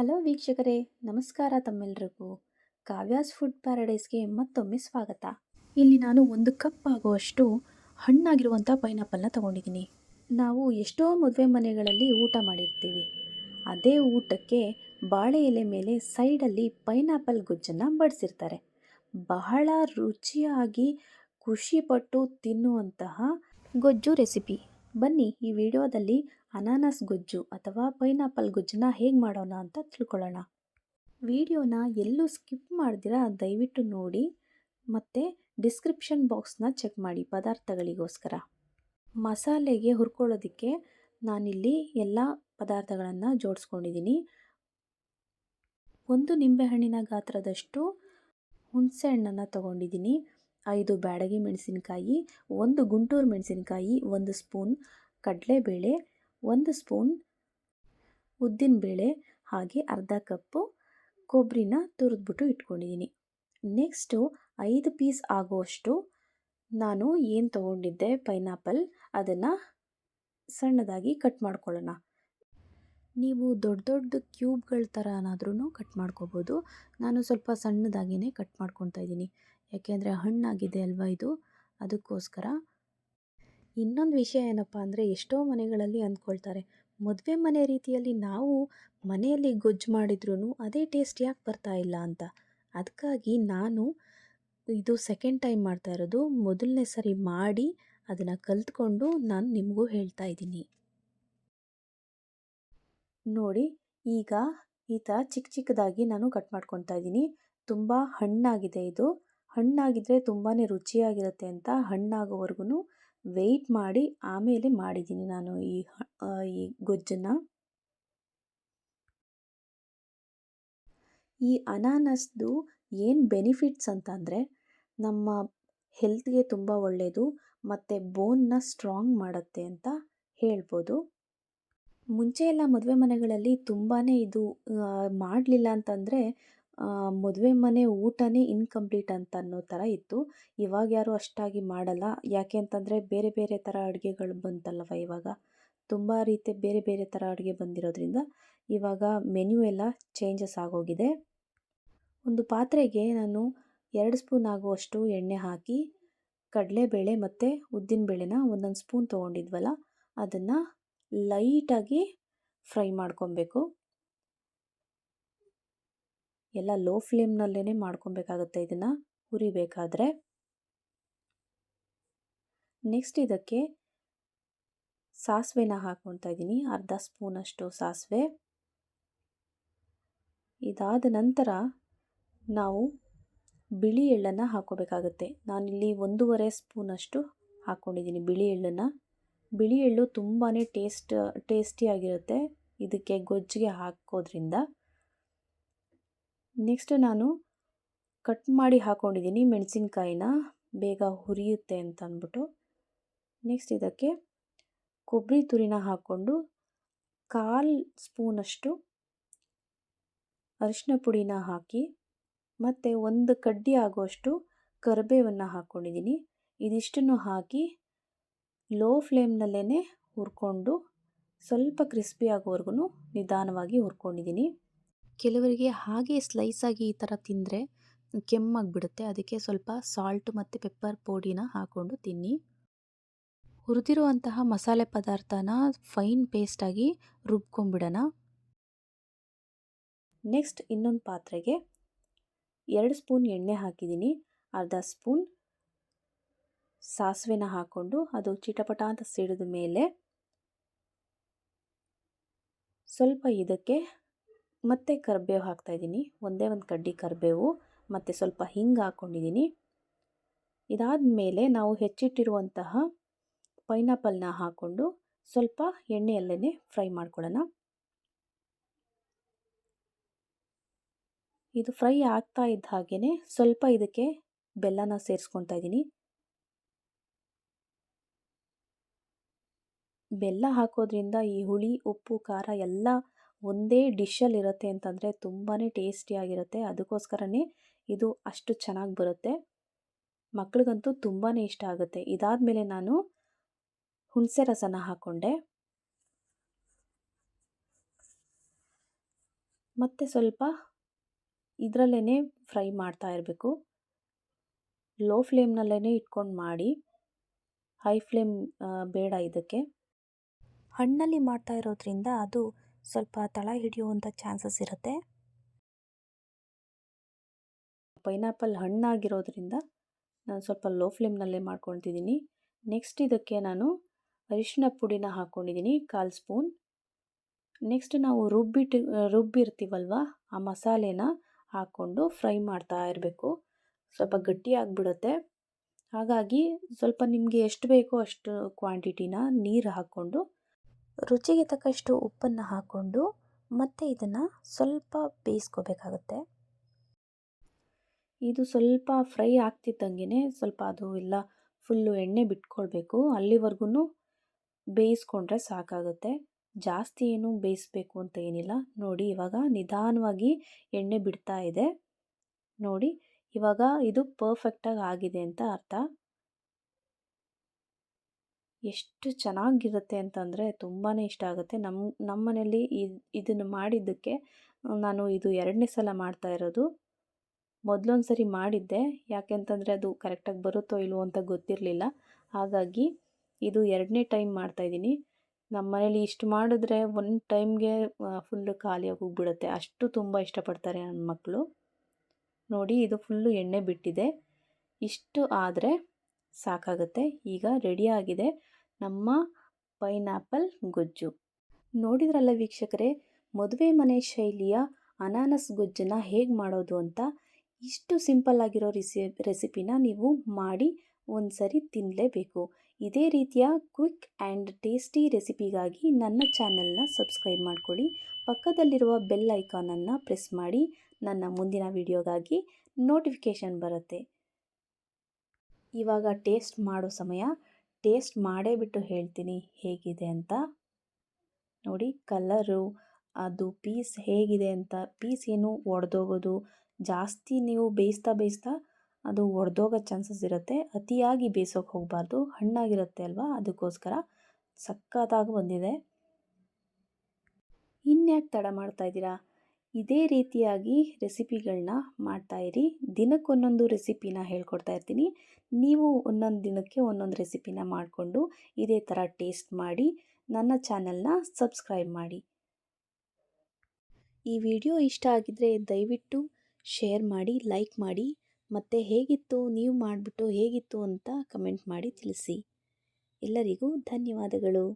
Hello ವೀಕ್ಷಕರೇ, ನಮಸ್ಕಾರ ತಮ್ಮೆಲ್ಲರಿಗೂ ಕಾವ್ಯಾಸ್ ಫುಡ್ ಪ್ಯಾರಡೈಸ್ಗೆ ಮತ್ತೊಮ್ಮೆ ಸ್ವಾಗತ. ಇಲ್ಲಿ ನಾನು ಒಂದು ಕಪ್ ಆಗುವಷ್ಟು ಹಣ್ಣಾಗಿರುವಂಥ ಪೈನಾಪಲ್ನ ತಗೊಂಡಿದ್ದೀನಿ. ನಾವು ಎಷ್ಟೋ ಮದುವೆ ಮನೆಗಳಲ್ಲಿ ಊಟ ಮಾಡಿರ್ತೀವಿ. ಅದೇ ಊಟಕ್ಕೆ ಬಾಳೆ ಎಲೆ ಮೇಲೆ ಸೈಡಲ್ಲಿ ಪೈನಾಪಲ್ ಗೊಜ್ಜನ್ನು ಬಡಿಸಿರ್ತಾರೆ. ಬಹಳ ರುಚಿಯಾಗಿ ಖುಷಿಪಟ್ಟು ತಿನ್ನುವಂತಹ ಗೊಜ್ಜು ರೆಸಿಪಿ. ಬನ್ನಿ ಈ ವಿಡಿಯೋದಲ್ಲಿ ಅನಾನಸ್ ಗೊಜ್ಜು ಅಥವಾ ಪೈನಾಪಲ್ ಗೊಜ್ಜನ್ನ ಹೇಗೆ ಮಾಡೋಣ ಅಂತ ತಿಳ್ಕೊಳ್ಳೋಣ. ವಿಡಿಯೋನ ಎಲ್ಲೂ ಸ್ಕಿಪ್ ಮಾಡಿದಿರಾ ದಯವಿಟ್ಟು ನೋಡಿ ಮತ್ತು ಡಿಸ್ಕ್ರಿಪ್ಷನ್ ಬಾಕ್ಸ್ನ ಚೆಕ್ ಮಾಡಿ ಪದಾರ್ಥಗಳಿಗೋಸ್ಕರ. ಮಸಾಲೆಗೆ ಹುರ್ಕೊಳ್ಳೋದಕ್ಕೆ ನಾನಿಲ್ಲಿ ಎಲ್ಲ ಪದಾರ್ಥಗಳನ್ನು ಜೋಡಿಸ್ಕೊಂಡಿದ್ದೀನಿ ಒಂದು ನಿಂಬೆಹಣ್ಣಿನ ಗಾತ್ರದಷ್ಟು ಹುಣಸೆ ಹಣ್ಣನ್ನು ತಗೊಂಡಿದ್ದೀನಿ ಐದು ಬ್ಯಾಡಗಿ ಮೆಣಸಿನಕಾಯಿ, ಒಂದು ಗುಂಟೂರು ಮೆಣಸಿನಕಾಯಿ, ಒಂದು ಸ್ಪೂನ್ ಕಡಲೆಬೇಳೆ ಒಂದು ಸ್ಪೂನ್ ಉದ್ದಿನಬೇಳೆ ಹಾಗೆ ಅರ್ಧ ಕಪ್ಪು ಕೊಬ್ಬರಿನ ತುರಿದ್ಬಿಟ್ಟು ಇಟ್ಕೊಂಡಿದ್ದೀನಿ. ನೆಕ್ಸ್ಟು ಐದು ಪೀಸ್ ಆಗುವಷ್ಟು ನಾನು ಏನು ತೊಗೊಂಡಿದ್ದೆ? ಪೈನಾಪಲ್ ಅದನ್ನು ಸಣ್ಣದಾಗಿ ಕಟ್ ಮಾಡ್ಕೊಳ್ಳೋಣ. ನೀವು ದೊಡ್ಡ ದೊಡ್ಡ ಕ್ಯೂಬ್ಗಳ ಥರನಾದ್ರೂ ಕಟ್ ಮಾಡ್ಕೋಬೋದು. ನಾನು ಸ್ವಲ್ಪ ಸಣ್ಣದಾಗಿಯೇ ಕಟ್ ಮಾಡ್ಕೊತಾ ಇದ್ದೀನಿ. ಯಾಕೆಂದರೆ ಹಣ್ಣಾಗಿದೆ ಅಲ್ವಾ ಇದು? ಅದಕ್ಕೋಸ್ಕರ ಇನ್ನೊಂದು ವಿಷಯ ಏನಪ್ಪ ಅಂದರೆ ಎಷ್ಟೋ ಮನೆಗಳಲ್ಲಿ ಅಂದ್ಕೊಳ್ತಾರೆ, ಮದುವೆ ಮನೆ ರೀತಿಯಲ್ಲಿ ನಾವು ಮನೆಯಲ್ಲಿ ಗೊಜ್ಜು ಮಾಡಿದ್ರೂ ಅದೇ ಟೇಸ್ಟ್ ಯಾಕೆ ಬರ್ತಾ ಇಲ್ಲ ಅಂತ. ಅದಕ್ಕಾಗಿ ನಾನು ಇದು ಸೆಕೆಂಡ್ ಟೈಮ್ ಮಾಡ್ತಾ ಇರೋದು, ಮೊದಲನೇ ಸರಿ ಮಾಡಿ ಅದನ್ನು ಕಲ್ತ್ಕೊಂಡು ನಾನು ನಿಮಗೂ ಹೇಳ್ತಾ ಇದ್ದೀನಿ. ನೋಡಿ, ಈಗ ಈ ಥರ ಚಿಕ್ಕ ಚಿಕ್ಕದಾಗಿ ನಾನು ಕಟ್ ಮಾಡ್ಕೊತಾ ಇದ್ದೀನಿ. ತುಂಬ ಹಣ್ಣಾಗಿದೆ ಇದು. ಹಣ್ಣಾಗಿದ್ದರೆ ತುಂಬಾ ರುಚಿಯಾಗಿರುತ್ತೆ ಅಂತ ಹಣ್ಣಾಗೋವರೆಗೂ ವೆಯ್ಟ್ ಮಾಡಿ ಆಮೇಲೆ ಮಾಡಿದ್ದೀನಿ ನಾನು ಈ ಈ ಗೊಜ್ಜನ್ನು. ಈ ಅನಾನಸ್ದು ಏನು ಬೆನಿಫಿಟ್ಸ್ ಅಂತಂದರೆ ನಮ್ಮ ಹೆಲ್ತ್ಗೆ ತುಂಬ ಒಳ್ಳೆಯದು ಮತ್ತು ಬೋನ್ನ ಸ್ಟ್ರಾಂಗ್ ಮಾಡುತ್ತೆ ಅಂತ ಹೇಳ್ಬೋದು. ಮುಂಚೆ ಎಲ್ಲ ಮದುವೆ ಮನೆಗಳಲ್ಲಿ ತುಂಬಾ ಇದು ಮಾಡಲಿಲ್ಲ ಅಂತಂದರೆ ಮದುವೆ ಮನೆ ಊಟನೇ ಇನ್ಕಂಪ್ಲೀಟ್ ಅಂತ ಅನ್ನೋ ಥರ ಇತ್ತು. ಇವಾಗ ಯಾರೂ ಅಷ್ಟಾಗಿ ಮಾಡಲ್ಲ. ಯಾಕೆ ಅಂತಂದರೆ ಬೇರೆ ಬೇರೆ ಥರ ಅಡುಗೆಗಳು ಬಂತಲ್ಲವ ಇವಾಗ. ತುಂಬ ರೀತಿ ಬೇರೆ ಬೇರೆ ಥರ ಅಡುಗೆ ಬಂದಿರೋದ್ರಿಂದ ಇವಾಗ ಮೆನ್ಯೂ ಎಲ್ಲ ಚೇಂಜಸ್ ಆಗೋಗಿದೆ. ಒಂದು ಪಾತ್ರೆಗೆ ನಾನು ಎರಡು ಸ್ಪೂನ್ ಆಗುವಷ್ಟು ಎಣ್ಣೆ ಹಾಕಿ, ಕಡಲೆಬೇಳೆ ಮತ್ತು ಉದ್ದಿನಬೇಳೆನ ಒಂದೊಂದು ಸ್ಪೂನ್ ತೊಗೊಂಡಿದ್ವಲ್ಲ, ಅದನ್ನು ಲೈಟಾಗಿ ಫ್ರೈ ಮಾಡ್ಕೊಬೇಕು. ಎಲ್ಲ ಲೋ ಫ್ಲೇಮ್ನಲ್ಲೇ ಮಾಡ್ಕೊಬೇಕಾಗುತ್ತೆ ಇದನ್ನು ಹುರಿಬೇಕಾದ್ರೆ. ನೆಕ್ಸ್ಟ್ ಇದಕ್ಕೆ ಸಾಸಿವೆನ ಹಾಕ್ಕೊಳ್ತಾ ಇದ್ದೀನಿ, ಅರ್ಧ ಸ್ಪೂನಷ್ಟು ಸಾಸಿವೆ. ಇದಾದ ನಂತರ ನಾವು ಬಿಳಿ ಎಳ್ಳನ್ನು ಹಾಕೋಬೇಕಾಗುತ್ತೆ ನಾನಿಲ್ಲಿ ಒಂದೂವರೆ ಸ್ಪೂನಷ್ಟು ಹಾಕ್ಕೊಂಡಿದ್ದೀನಿ ಬಿಳಿ ಎಳ್ಳನ್ನು. ಬಿಳಿ ಎಳ್ಳು ತುಂಬಾ ಟೇಸ್ಟ್ ಟೇಸ್ಟಿಯಾಗಿರುತ್ತೆ ಇದಕ್ಕೆ ಗೊಜ್ಜಿಗೆ ಹಾಕೋದ್ರಿಂದ. ನೆಕ್ಸ್ಟ್ ನಾನು ಕಟ್ ಮಾಡಿ ಹಾಕ್ಕೊಂಡಿದ್ದೀನಿ ಮೆಣಸಿನ್ಕಾಯಿನ. ಬೇಗ ಹುರಿಯುತ್ತೆ ಅಂತ ಅಂದ್ಬಿಟ್ಟು. ನೆಕ್ಸ್ಟ್ ಇದಕ್ಕೆ ಕೊಬ್ಬರಿ ತುರಿನ ಹಾಕ್ಕೊಂಡು ಕಾಲು ಸ್ಪೂನಷ್ಟು ಅರಿಶಿನ ಪುಡಿನ ಹಾಕಿ ಮತ್ತು ಒಂದು ಕಡ್ಡಿ ಆಗುವಷ್ಟು ಕರಿಬೇವನ್ನು ಹಾಕ್ಕೊಂಡಿದ್ದೀನಿ ಇದಿಷ್ಟನ್ನು ಹಾಕಿ ಲೋ ಫ್ಲೇಮ್ನಲ್ಲೇ ಹುರ್ಕೊಂಡು ಸ್ವಲ್ಪ ಕ್ರಿಸ್ಪಿ ಆಗೋವರೆಗೂ ನಿಧಾನವಾಗಿ ಹುರ್ಕೊಂಡಿದ್ದೀನಿ ಕೆಲವರಿಗೆ ಹಾಗೆ ಸ್ಲೈಸಾಗಿ ಈ ಥರ ತಿಂದರೆ ಕೆಮ್ಮಾಗಿಬಿಡುತ್ತೆ. ಅದಕ್ಕೆ ಸ್ವಲ್ಪ ಸಾಲ್ಟ್ ಮತ್ತು ಪೆಪ್ಪರ್ ಪೌಡಿನ ಹಾಕ್ಕೊಂಡು ತಿನ್ನಿ. ಹುರಿದಿರುವಂತಹ ಮಸಾಲೆ ಪದಾರ್ಥನ ಫೈನ್ ಪೇಸ್ಟಾಗಿ ರುಬ್ಕೊಂಬಿಡೋಣ ನೆಕ್ಸ್ಟ್ ಇನ್ನೊಂದು ಪಾತ್ರೆಗೆ ಎರಡು ಸ್ಪೂನ್ ಎಣ್ಣೆ ಹಾಕಿದ್ದೀನಿ. ಅರ್ಧ ಸ್ಪೂನ್ ಸಾಸಿವೆನ ಹಾಕ್ಕೊಂಡು ಅದು ಚಿಟಪಟ ಅಂತ ಸಿಡಿದ ಮೇಲೆ ಸ್ವಲ್ಪ ಇದಕ್ಕೆ ಮತ್ತು ಕರಿಬೇವು ಹಾಕ್ತಾಯಿದ್ದೀನಿ ಒಂದೇ ಒಂದು ಕಡ್ಡಿ ಕರಿಬೇವು, ಮತ್ತು ಸ್ವಲ್ಪ ಹಿಂಗೆ ಹಾಕ್ಕೊಂಡಿದ್ದೀನಿ ಇದಾದ ಮೇಲೆ ನಾವು ಹೆಚ್ಚಿಟ್ಟಿರುವಂತಹ ಪೈನಾಪಲ್ನ ಹಾಕ್ಕೊಂಡು ಸ್ವಲ್ಪ ಎಣ್ಣೆಯಲ್ಲೇ ಫ್ರೈ ಮಾಡ್ಕೊಳ್ಳೋಣ. ಇದು ಫ್ರೈ ಆಗ್ತಾ ಇದ್ದ ಹಾಗೆಯೇ ಸ್ವಲ್ಪ ಇದಕ್ಕೆ ಬೆಲ್ಲನ ಸೇರಿಸ್ಕೊತಾ ಇದ್ದೀನಿ. ಬೆಲ್ಲ ಹಾಕೋದ್ರಿಂದ ಈ ಹುಳಿ, ಉಪ್ಪು, ಖಾರ ಎಲ್ಲ ಒಂದೇ ಡಿಶ್ಶಲ್ಲಿರುತ್ತೆ ಅಂತಂದರೆ ತುಂಬಾ ಟೇಸ್ಟಿಯಾಗಿರುತ್ತೆ. ಅದಕ್ಕೋಸ್ಕರನೇ ಇದು ಅಷ್ಟು ಚೆನ್ನಾಗಿ ಬರುತ್ತೆ. ಮಕ್ಳಿಗಂತೂ ತುಂಬಾ ಇಷ್ಟ ಆಗುತ್ತೆ. ಇದಾದ ಮೇಲೆ ನಾನು ಹುಣಸೆ ರಸನ ಹಾಕ್ಕೊಂಡೆ ಮತ್ತು ಸ್ವಲ್ಪ ಇದರಲ್ಲೇ ಫ್ರೈ ಮಾಡ್ತಾ ಇರಬೇಕು. ಲೋ ಫ್ಲೇಮ್ನಲ್ಲೇ ಇಟ್ಕೊಂಡು ಮಾಡಿ, ಹೈ ಫ್ಲೇಮ್ ಬೇಡ ಇದಕ್ಕೆ. ಹಣ್ಣಲ್ಲಿ ಮಾಡ್ತಾ ಇರೋದ್ರಿಂದ ಅದು ಸ್ವಲ್ಪ ತಳ ಹಿಡಿಯುವಂಥ ಚಾನ್ಸಸ್ ಇರುತ್ತೆ. ಪೈನಾಪಲ್ ಹಣ್ಣಾಗಿರೋದ್ರಿಂದ ನಾನು ಸ್ವಲ್ಪ ಲೋ ಫ್ಲೇಮ್ನಲ್ಲೇ ಮಾಡ್ಕೊಳ್ತಿದ್ದೀನಿ. ನೆಕ್ಸ್ಟ್ ಇದಕ್ಕೆ ನಾನು ಅರಿಶಿನ ಪುಡಿನ ಹಾಕ್ಕೊಂಡಿದ್ದೀನಿ ಕಾಲು ಸ್ಪೂನ್. ನೆಕ್ಸ್ಟ್ ನಾವು ರುಬ್ಬಿಟ್ಟು ರುಬ್ಬಿರ್ತೀವಲ್ವ, ಆ ಮಸಾಲೆನ ಹಾಕ್ಕೊಂಡು ಫ್ರೈ ಮಾಡ್ತಾ ಇರಬೇಕು. ಸ್ವಲ್ಪ ಗಟ್ಟಿ ಆಗಿಬಿಡುತ್ತೆ. ಹಾಗಾಗಿ ಸ್ವಲ್ಪ ನಿಮಗೆ ಎಷ್ಟು ಬೇಕೋ ಅಷ್ಟು ಕ್ವಾಂಟಿಟಿನ ನೀರು ಹಾಕ್ಕೊಂಡು ರುಚಿಗೆ ತಕ್ಕಷ್ಟು ಉಪ್ಪನ್ನು ಹಾಕ್ಕೊಂಡು ಮತ್ತೆ ಇದನ್ನು ಸ್ವಲ್ಪ ಬೇಯಿಸ್ಕೋಬೇಕಾಗತ್ತೆ. ಇದು ಸ್ವಲ್ಪ ಫ್ರೈ ಆಗ್ತಿದ್ದಂಗೆ ಸ್ವಲ್ಪ ಅದು ಎಲ್ಲ ಫುಲ್ಲು ಎಣ್ಣೆ ಬಿಟ್ಕೊಳ್ಬೇಕು. ಅಲ್ಲಿವರೆಗೂ ಬೇಯಿಸ್ಕೊಂಡ್ರೆ ಸಾಕಾಗುತ್ತೆ. ಜಾಸ್ತಿ ಏನು ಬೇಯಿಸ್ಬೇಕು ಅಂತ ಏನಿಲ್ಲ. ನೋಡಿ, ಇವಾಗ ನಿಧಾನವಾಗಿ ಎಣ್ಣೆ ಬಿಡ್ತಾ ಇದೆ. ನೋಡಿ, ಇವಾಗ ಇದು ಪರ್ಫೆಕ್ಟಾಗಿ ಆಗಿದೆ ಅಂತ ಅರ್ಥ. ಎಷ್ಟು ಚೆನ್ನಾಗಿರುತ್ತೆ ಅಂತಂದರೆ ತುಂಬಾ ಇಷ್ಟ ಆಗುತ್ತೆ. ನಮ್ಮ ನಮ್ಮ ಮನೇಲಿ ಇದನ್ನು ಮಾಡಿದ್ದಕ್ಕೆ ನಾನು ಇದು ಎರಡನೇ ಸಲ ಮಾಡ್ತಾ ಇರೋದು. ಮೊದಲೊಂದು ಸರಿ ಮಾಡಿದ್ದೆ. ಯಾಕೆಂತಂದರೆ ಅದು ಕರೆಕ್ಟಾಗಿ ಬರುತ್ತೋ ಇಲ್ವೋ ಅಂತ ಗೊತ್ತಿರಲಿಲ್ಲ. ಹಾಗಾಗಿ ಇದು ಎರಡನೇ ಟೈಮ್ ಮಾಡ್ತಾಯಿದ್ದೀನಿ ನಮ್ಮ ಮನೇಲಿ ಇಷ್ಟು ಮಾಡಿದ್ರೆ ಒಂದು ಟೈಮ್ಗೆ ಫುಲ್ಲು ಖಾಲಿಯಾಗಿ ಹೋಗ್ಬಿಡುತ್ತೆ. ಅಷ್ಟು ತುಂಬ ಇಷ್ಟಪಡ್ತಾರೆ ನನ್ನ ಮಕ್ಕಳು ನೋಡಿ, ಇದು ಫುಲ್ಲು ಎಣ್ಣೆ ಬಿಟ್ಟಿದೆ. ಇಷ್ಟು ಆದರೆ ಸಾಕಾಗುತ್ತೆ. ಈಗ ರೆಡಿಯಾಗಿದೆ ನಮ್ಮ ಪೈನಾಪಲ್ ಗೊಜ್ಜು. ನೋಡಿದ್ರಲ್ಲ ವೀಕ್ಷಕರೇ, ಮದುವೆ ಮನೆ ಶೈಲಿಯ ಅನಾನಸ್ ಗೊಜ್ಜನ್ನು ಹೇಗೆ ಮಾಡೋದು ಅಂತ? ಇಷ್ಟು ಸಿಂಪಲ್ ಆಗಿರೋ ರೆಸಿ, ರೆಸಿಪಿನ ನೀವು ಮಾಡಿ ಒಂದು ಸರಿ ತಿನ್ನಲೇಬೇಕು ಇದೇ ರೀತಿಯ ಕ್ವಿಕ್ ಆ್ಯಂಡ್ ಟೇಸ್ಟಿ ರೆಸಿಪಿಗಾಗಿ ನನ್ನ ಚಾನೆಲ್ನ ಸಬ್ಸ್ಕ್ರೈಬ್ ಮಾಡ್ಕೊಳ್ಳಿ. ಪಕ್ಕದಲ್ಲಿರುವ ಬೆಲ್ ಐಕಾನನ್ನು ಪ್ರೆಸ್ ಮಾಡಿ. ನನ್ನ ಮುಂದಿನ ವಿಡಿಯೋಗಾಗಿ ನೋಟಿಫಿಕೇಷನ್ ಬರುತ್ತೆ. ಇವಾಗ ಟೇಸ್ಟ್ ಮಾಡೋ ಸಮಯ. ಟೇಸ್ಟ್ ಮಾಡೇ ಬಿಟ್ಟು ಹೇಳ್ತೀನಿ ಹೇಗಿದೆ ಅಂತ. ನೋಡಿ ಕಲರು, ಅದು ಪೀಸ್ ಹೇಗಿದೆ ಅಂತ. ಪೀಸ್ ಏನು ಒಡೆದೋಗೋದು. ಜಾಸ್ತಿ ನೀವು ಬೇಯಿಸ್ತಾ ಬೇಯಿಸ್ತಾ ಅದು ಒಡೆದೋಗೋ ಚಾನ್ಸಸ್ ಇರುತ್ತೆ. ಅತಿಯಾಗಿ ಬೇಯಿಸೋಕೆ ಹೋಗಬಾರ್ದು. ಹಣ್ಣಾಗಿರುತ್ತೆ ಅಲ್ವಾ? ಅದಕ್ಕೋಸ್ಕರ ಸಕ್ಕತ್ತಾಗಿ ಬಂದಿದೆ. ಇನ್ಯಾಕೆ ತಡ ಮಾಡ್ತಾ ಇದ್ದೀರಾ? ಇದೇ ರೀತಿಯಾಗಿ ರೆಸಿಪಿಗಳನ್ನ ಮಾಡ್ತಾಯಿರಿ ದಿನಕ್ಕೊಂದೊಂದು ರೆಸಿಪಿನ ಹೇಳ್ಕೊಡ್ತಾ ಇರ್ತೀನಿ. ನೀವು ಒಂದೊಂದು ದಿನಕ್ಕೆ ಒಂದೊಂದು ರೆಸಿಪಿನ ಮಾಡಿಕೊಂಡು ಇದೇ ಥರ ಟೇಸ್ಟ್ ಮಾಡಿ, ನನ್ನ ಚಾನಲ್ನ ಸಬ್ಸ್ಕ್ರೈಬ್ ಮಾಡಿ. ಈ ವಿಡಿಯೋ ಇಷ್ಟ ಆಗಿದ್ದರೆ ದಯವಿಟ್ಟು ಶೇರ್ ಮಾಡಿ, ಲೈಕ್ ಮಾಡಿ, ಮತ್ತು ಹೇಗಿತ್ತು, ನೀವು ಮಾಡಿಬಿಟ್ಟು ಹೇಗಿತ್ತು ಅಂತ ಕಮೆಂಟ್ ಮಾಡಿ ತಿಳಿಸಿ. ಎಲ್ಲರಿಗೂ ಧನ್ಯವಾದಗಳು.